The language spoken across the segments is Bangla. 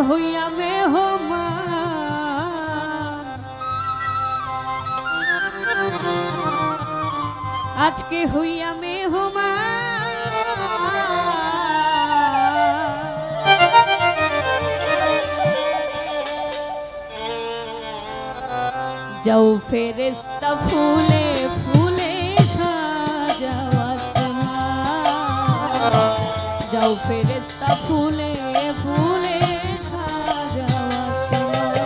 হইয়া মেহমা আজকে হইয়া মেহমা যাও ফেরেস্তা ফুলে ফুলে সাজাও আসমান। যাও ফেরেস্তা ফুলে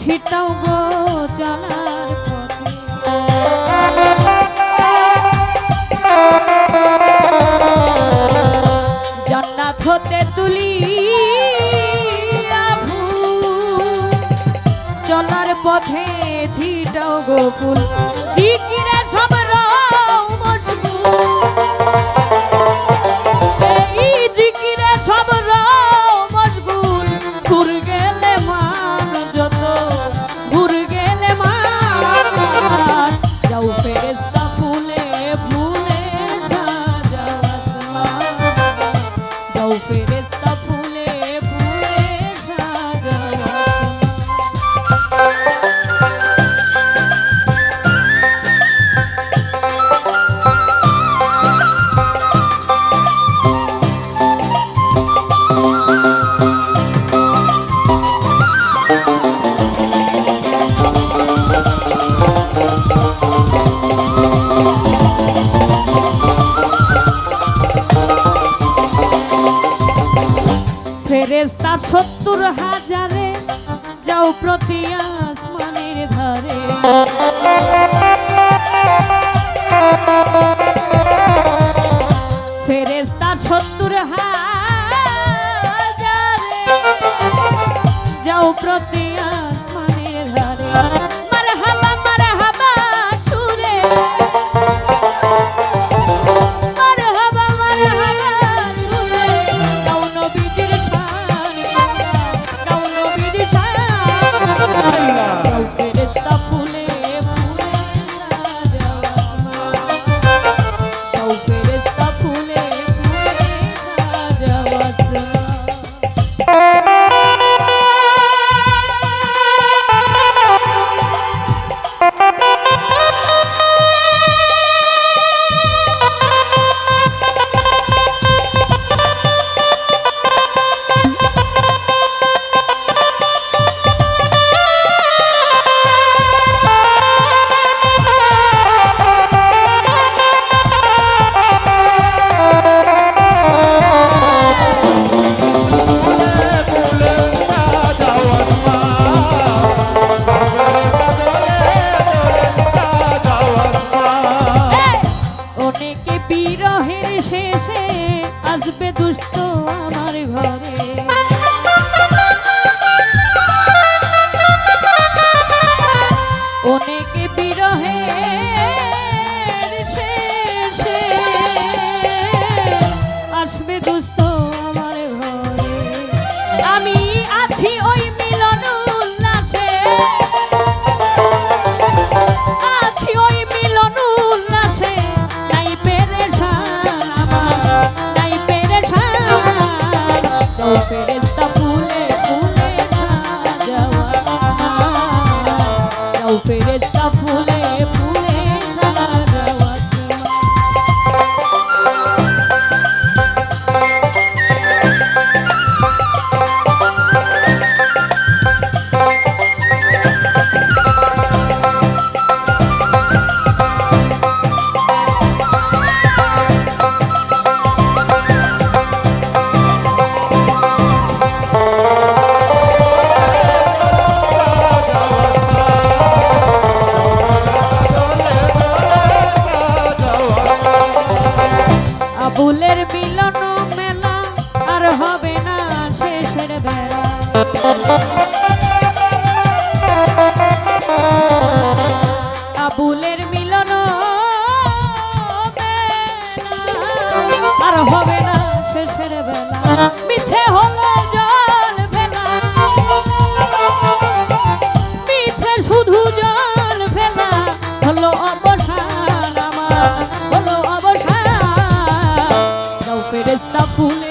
ছিটাও গো জানার জান্নাত হতে তুলি চলার পথে ছিটাও গো ফুল। outfit is সত্তর হাজারে যাও প্রতি আসমানের ধারে। দুষ্ট Oh, আবুলের মিলন আর হবে না শেষের বেলা। মিছে হলো জল ফেলা মিছে শুধু জল ফেলা হলো অবসান আমার, হলো অবসান। ফুলে